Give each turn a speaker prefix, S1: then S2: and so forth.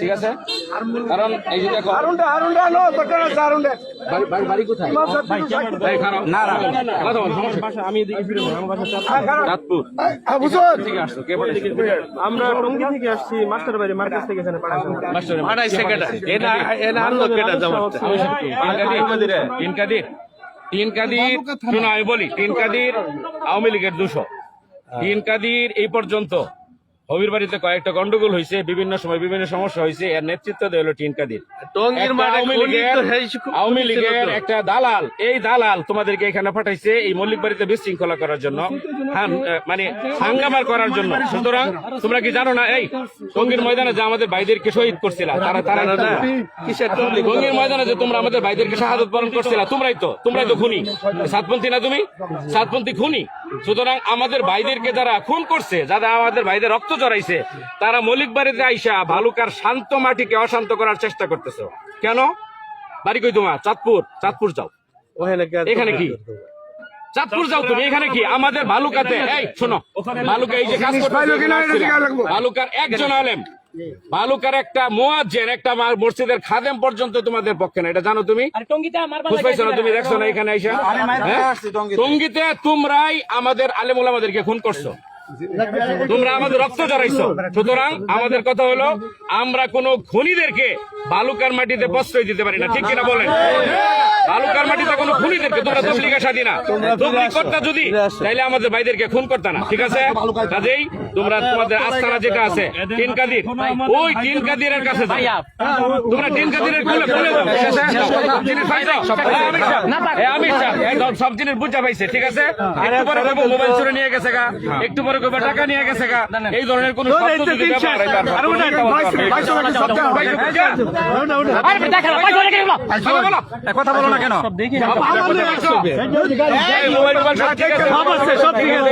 S1: ঠিক আছে আমরা কারণ এই যে দেখো বাড়ি কোথায় না
S2: আমি
S1: চাঁদপুর
S2: টঙ্গি থেকে আসছি মাস্টার বাড়ি মার্কেট থেকে এখানে
S1: মাস্টারে তিন কাদির শুনো আমি বলি তিন কাদির আওয়ামী লীগের দুশো। তিন কাদির এই পর্যন্ত হবির বাড়িতে কয়েকটা গন্ডগোল হয়েছে বিভিন্ন সময় বিভিন্ন সমস্যা হয়েছে এর নেতৃত্ব দেওয়া হলো টিন কাদির। একটা আওয়ামী লীগের। একটা দালাল এই দালাল তোমাদেরকে এখানে পাঠাইছে এই মল্লিক বাড়িতে বিশৃঙ্খলা করার জন্য। মানে হাঙ্গামার করার জন্য। সুতরাং তোমরা কি জানো না? এই টঙ্গির ময়দানে যে আমাদের ভাইদেরকে শহীদ করছিলা তারা তারা না। টঙ্গির ময়দানে যে তোমরা আমাদের ভাইদেরকে শাহাদত বরণ করছিলা তোমরাই তো তোমরাই তো খুনি। সাতপন্থী না তুমি? সাতপন্থী খুনি। সুতরাং আমাদের ভাইদেরকে যারা খুন করছে যারা আমাদের ভাইদের রক্ত জড়াইছে তারা মৌলিক বাড়িতে আইসা ভালুকার শান্ত মাটিকে অশান্ত করার চেষ্টা করতেছে। কেন? বাড়ি কই তোমার? চাঁদপুর চাঁদপুর যাও। এখানে কি? চাঁদপুর যাও তুমি এখানে কি? আমাদের ভালুকাতে এই শোনো। ভালুকা এই যে কাজ ভালুকার একজন আলেম। ভালুকার একটা মোয়াজ্জেন একটা মসজিদের খাদেম পর্যন্ত তোমাদের পক্ষে না। এটা জানো তুমি? তুমি? দেখছ না এখানে আইসা হ্যাঁ? টঙ্গিতে। তোমরাই আমাদের আলেম ওলামাদেরকে খুন করছ। তোমরা আমাদের রক্ত জড়াইছো। সুতরাং আমাদের কথা হলো আমরা কোন খনিদেরকে বালুকার মাটিতে প্রশ্রয় দিতে পারি না। ঠিক কিনা বলেন? বালুকার মাটিতে কোনো খুনিদেরকে তোমরা তবলিগা না। তবলিগ করতে যদি তাইলে আমাদের ভাইদেরকে খুন করতে না ঠিক আছে? কাজেই তোমরা তোমাদের আস্থানা যেটা আছে তিন কাদির। ওই তিন কাদিরের কাছে যাও। তোমরা তিন কাদিরের কোলে কোলে যাও। জিনিস পাইছো? এই ধর সব জিনিস বুঝা পাইছে ঠিক আছে? একটু পরে কইবো মোবাইল চুরি নিয়ে গেছে গা একটু পরে কইবো টাকা নিয়ে গেছে গা। এই ধরনের কোন শব্দ যদি ব্যবহার হয় পাইছো? কথা বলো।
S3: কথা বলো না কেন
S1: সব পাইছো? এই মোবাইল টোবাইল সব ঠিক আছে?